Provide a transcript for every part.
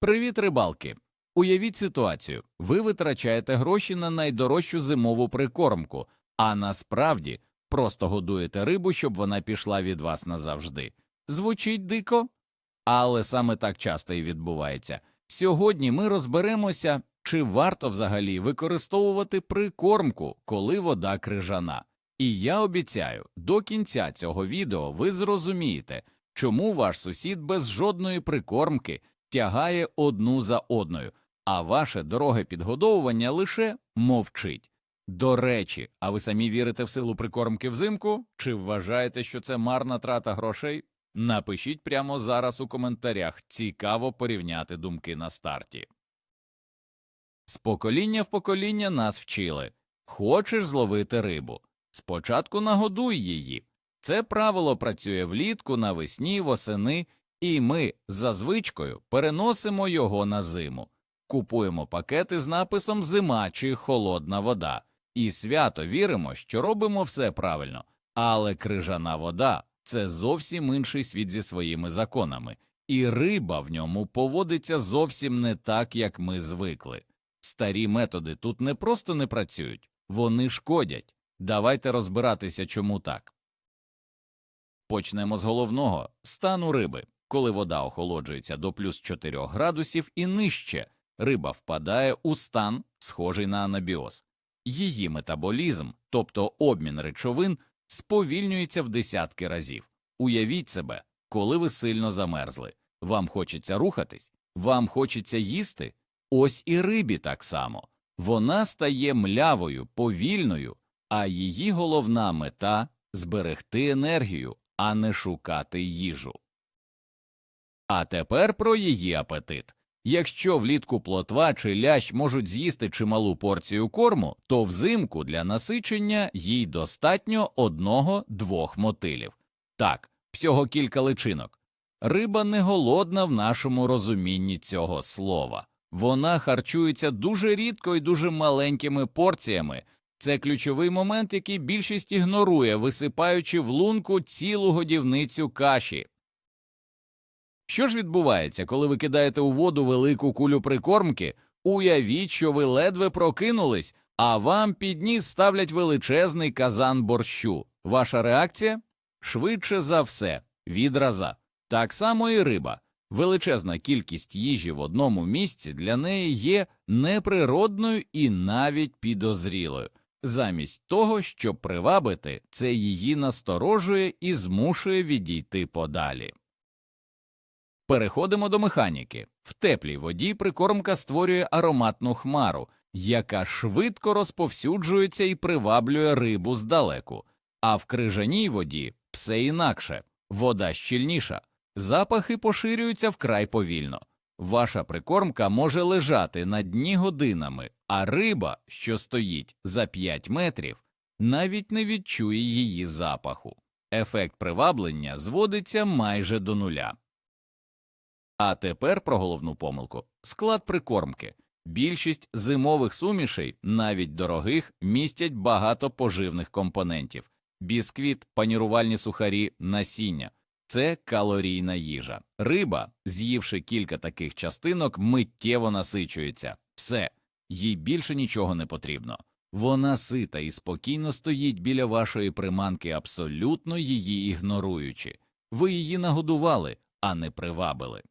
Привіт, рибалки! Уявіть ситуацію: ви витрачаєте гроші на найдорожчу зимову прикормку, а насправді просто годуєте рибу, щоб вона пішла від вас назавжди. Звучить дико, але саме так часто і відбувається. Сьогодні ми розберемося, чи варто взагалі використовувати прикормку, коли вода крижана. І я обіцяю, до кінця цього відео ви зрозумієте, чому ваш сусід без жодної прикормки тягає одну за одною, а ваше дороге підгодовування лише мовчить. До речі, а ви самі вірите в силу прикормки взимку? Чи вважаєте, що це марна трата грошей? Напишіть прямо зараз у коментарях. Цікаво порівняти думки на старті. З покоління в покоління нас вчили хочеш зловити рибу. Спочатку нагодуй її. Це правило працює влітку, навесні, восени, і ми за звичкою переносимо його на зиму. Купуємо пакети з написом Зима чи холодна вода, і свято віримо, що робимо все правильно, але крижана вода це зовсім інший світ зі своїми законами, і риба в ньому поводиться зовсім не так, як ми звикли. Старі методи тут не просто не працюють, вони шкодять. Давайте розбиратися, чому так. Почнемо з головного стану риби. Коли вода охолоджується до плюс 4 градусів і нижче, риба впадає у стан, схожий на анабіоз. Її метаболізм, тобто обмін речовин, сповільнюється в десятки разів. Уявіть себе, коли ви сильно замерзли. Вам хочеться рухатись, вам хочеться їсти. Ось і рибі так само. Вона стає млявою, повільною, а її головна мета зберегти енергію, а не шукати їжу. А тепер про її апетит. Якщо влітку плотва чи лящ можуть з'їсти чималу порцію корму, то взимку для насичення їй достатньо одного-двох мотилів. Так, всього кілька личинок. Риба не голодна в нашому розумінні цього слова. Вона харчується дуже рідко і дуже маленькими порціями. Це ключовий момент, який більшість ігнорує, висипаючи в лунку цілу годівницю каші. Що ж відбувається, коли ви кидаєте у воду велику кулю прикормки? Уявіть, що ви ледве прокинулись, а вам під ніс ставлять величезний казан борщу. Ваша реакція? Швидше за все, відраза. Так само і риба. Величезна кількість їжі в одному місці для неї є неприродною і навіть підозрілою. Замість того, щоб привабити, це її насторожує і змушує відійти подалі. Переходимо до механіки. В теплій воді прикормка створює ароматну хмару, яка швидко розповсюджується і приваблює рибу здалеку, а в крижаній воді все інакше, вода щільніша, запахи поширюються вкрай повільно. Ваша прикормка може лежати на дні годинами, а риба, що стоїть за 5 метрів, навіть не відчує її запаху. Ефект приваблення зводиться майже до нуля. А тепер про головну помилку склад прикормки. Більшість зимових сумішей, навіть дорогих, містять багато поживних компонентів бісквіт, панірувальні сухарі, насіння. Це калорійна їжа. Риба, з'ївши кілька таких частинок, миттєво насичується. Все, їй більше нічого не потрібно. Вона сита і спокійно стоїть біля вашої приманки, абсолютно її ігноруючи. Ви її нагодували, а не привабили.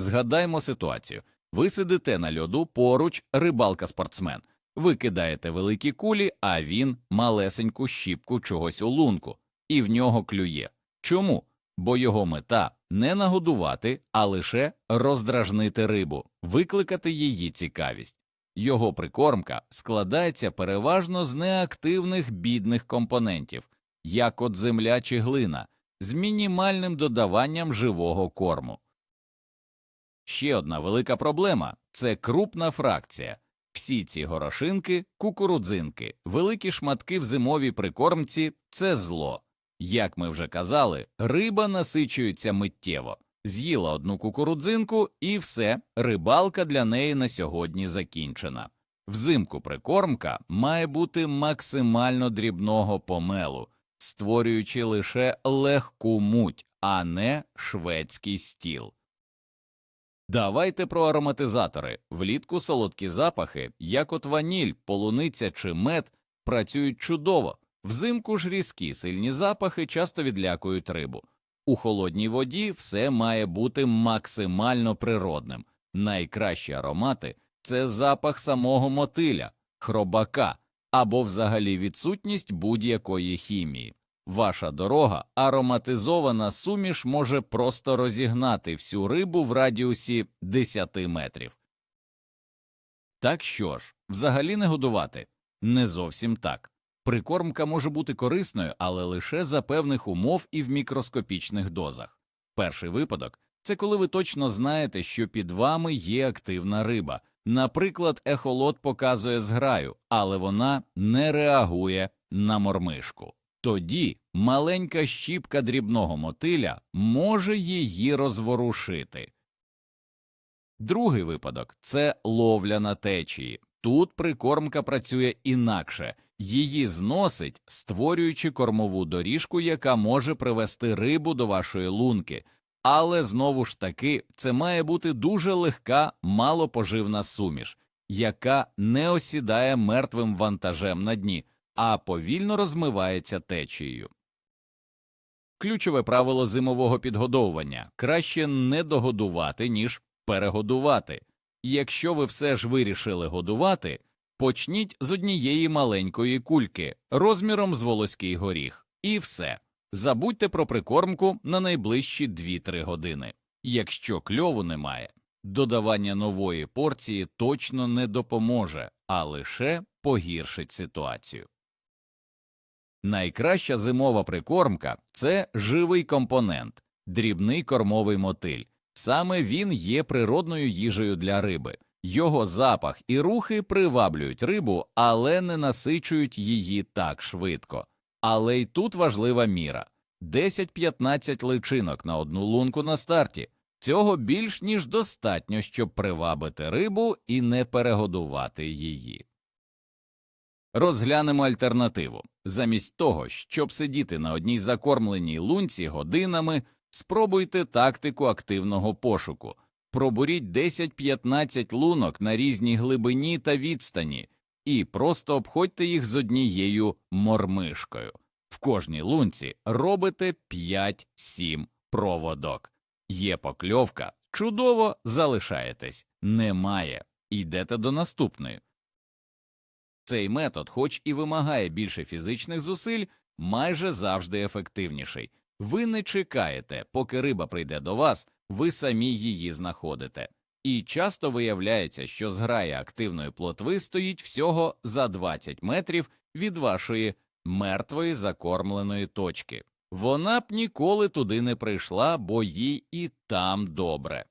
Згадаймо ситуацію. Ви сидите на льоду поруч рибалка-спортсмен. Ви кидаєте великі кулі, а він малесеньку щіпку чогось у лунку, і в нього клює. Чому? Бо його мета не нагодувати, а лише роздражнити рибу, викликати її цікавість. Його прикормка складається переважно з неактивних бідних компонентів, як от земля чи глина, з мінімальним додаванням живого корму. Ще одна велика проблема це крупна фракція. Всі ці горошинки, кукурудзинки, великі шматки в зимовій прикормці це зло. Як ми вже казали, риба насичується миттєво, з'їла одну кукурудзинку і все, рибалка для неї на сьогодні закінчена. Взимку прикормка має бути максимально дрібного помелу, створюючи лише легку муть, а не шведський стіл. Давайте про ароматизатори. Влітку солодкі запахи, як от ваніль, полуниця чи мед, працюють чудово. Взимку ж різкі сильні запахи часто відлякують рибу. У холодній воді все має бути максимально природним. Найкращі аромати це запах самого мотиля, хробака або взагалі відсутність будь-якої хімії. Ваша дорога, ароматизована суміш може просто розігнати всю рибу в радіусі 10 метрів. Так що ж, взагалі не годувати? Не зовсім так. Прикормка може бути корисною, але лише за певних умов і в мікроскопічних дозах. Перший випадок це коли ви точно знаєте, що під вами є активна риба. Наприклад, ехолот показує зграю, але вона не реагує на мормишку. Тоді маленька щіпка дрібного мотиля може її розворушити. Другий випадок це ловля на течії. Тут прикормка працює інакше, її зносить, створюючи кормову доріжку, яка може привести рибу до вашої лунки. Але знову ж таки це має бути дуже легка, малопоживна суміш, яка не осідає мертвим вантажем на дні, а повільно розмивається течією. Ключове правило зимового підгодовування краще не догодувати, ніж перегодувати. Якщо ви все ж вирішили годувати, почніть з однієї маленької кульки розміром з волоський горіх, і все. Забудьте про прикормку на найближчі 2-3 години. Якщо кльову немає, додавання нової порції точно не допоможе, а лише погіршить ситуацію. Найкраща зимова прикормка це живий компонент, дрібний кормовий мотиль. Саме він є природною їжею для риби. Його запах і рухи приваблюють рибу, але не насичують її так швидко. Але й тут важлива міра 10-15 личинок на одну лунку на старті. Цього більш ніж достатньо, щоб привабити рибу і не перегодувати її. Розглянемо альтернативу. Замість того, щоб сидіти на одній закормленій лунці годинами, спробуйте тактику активного пошуку. Пробуріть 10-15 лунок на різній глибині та відстані і просто обходьте їх з однією мормишкою. В кожній лунці робите 5-7 проводок. Є покльовка, чудово залишаєтесь, немає, йдете до наступної. Цей метод, хоч і вимагає більше фізичних зусиль, майже завжди ефективніший. Ви не чекаєте, поки риба прийде до вас, ви самі її знаходите. І часто виявляється, що зграя активної плотви стоїть всього за 20 метрів від вашої мертвої закормленої точки. Вона б ніколи туди не прийшла, бо їй і там добре.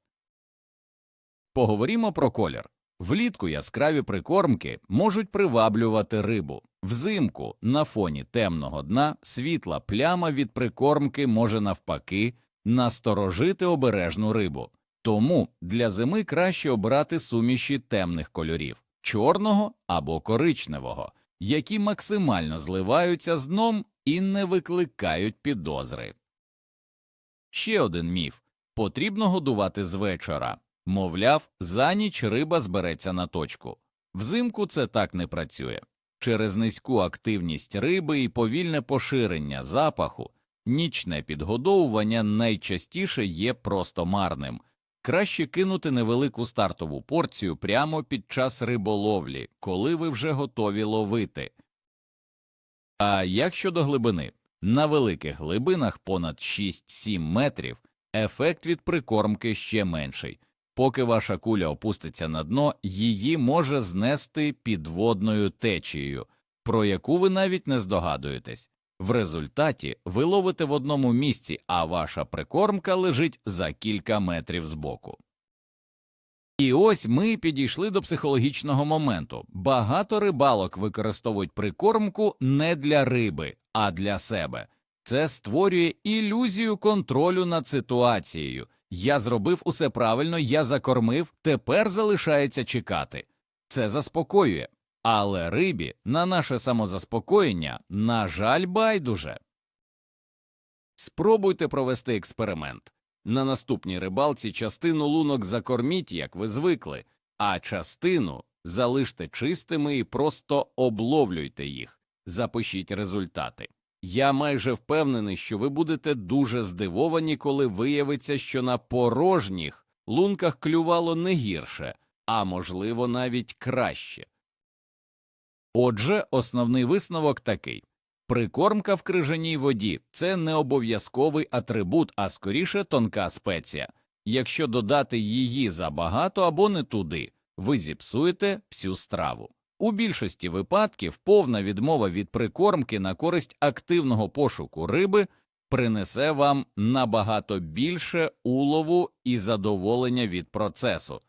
Поговоримо про колір. Влітку яскраві прикормки можуть приваблювати рибу. Взимку на фоні темного дна світла пляма від прикормки може навпаки насторожити обережну рибу. Тому для зими краще обрати суміші темних кольорів чорного або коричневого, які максимально зливаються з дном і не викликають підозри. Ще один міф потрібно годувати з вечора. Мовляв, за ніч риба збереться на точку. Взимку це так не працює. Через низьку активність риби і повільне поширення запаху нічне підгодовування найчастіше є просто марним. Краще кинути невелику стартову порцію прямо під час риболовлі, коли ви вже готові ловити. А як щодо глибини? На великих глибинах понад 6-7 метрів ефект від прикормки ще менший. Поки ваша куля опуститься на дно, її може знести підводною течією, про яку ви навіть не здогадуєтесь. В результаті ви ловите в одному місці, а ваша прикормка лежить за кілька метрів збоку. І ось ми підійшли до психологічного моменту. Багато рибалок використовують прикормку не для риби, а для себе. Це створює ілюзію контролю над ситуацією. Я зробив усе правильно, я закормив, тепер залишається чекати. Це заспокоює. Але рибі на наше самозаспокоєння, на жаль, байдуже. Спробуйте провести експеримент. На наступній рибалці частину лунок закорміть, як ви звикли, а частину залиште чистими і просто обловлюйте їх, запишіть результати. Я майже впевнений, що ви будете дуже здивовані, коли виявиться, що на порожніх лунках клювало не гірше, а можливо навіть краще. Отже, основний висновок такий прикормка в крижаній воді це не обов'язковий атрибут, а скоріше тонка спеція. Якщо додати її забагато або не туди, ви зіпсуєте всю страву. У більшості випадків повна відмова від прикормки на користь активного пошуку риби принесе вам набагато більше улову і задоволення від процесу.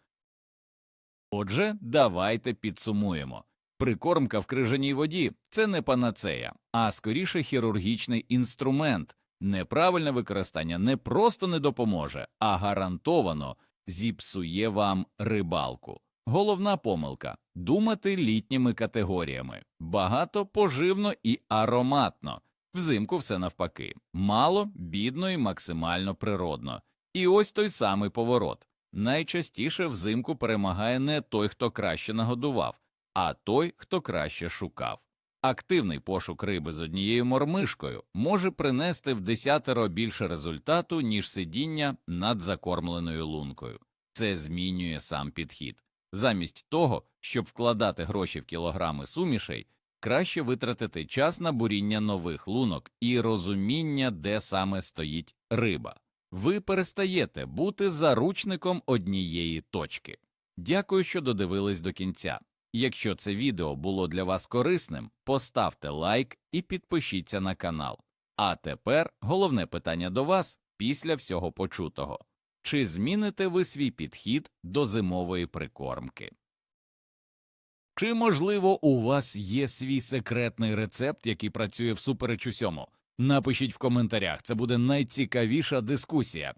Отже, давайте підсумуємо. Прикормка в крижаній воді це не панацея, а скоріше хірургічний інструмент. Неправильне використання не просто не допоможе, а гарантовано зіпсує вам рибалку. Головна помилка думати літніми категоріями багато, поживно і ароматно. Взимку все навпаки мало, бідно і максимально природно. І ось той самий поворот. Найчастіше взимку перемагає не той, хто краще нагодував, а той, хто краще шукав. Активний пошук риби з однією мормишкою може принести в десятеро більше результату, ніж сидіння над закормленою лункою. Це змінює сам підхід. Замість того, щоб вкладати гроші в кілограми сумішей, краще витратити час на буріння нових лунок і розуміння, де саме стоїть риба. Ви перестаєте бути заручником однієї точки. Дякую, що додивились до кінця. Якщо це відео було для вас корисним, поставте лайк і підпишіться на канал. А тепер головне питання до вас після всього почутого. Чи зміните ви свій підхід до зимової прикормки? Чи, можливо, у вас є свій секретний рецепт, який працює всупереч усьому? Напишіть в коментарях, це буде найцікавіша дискусія.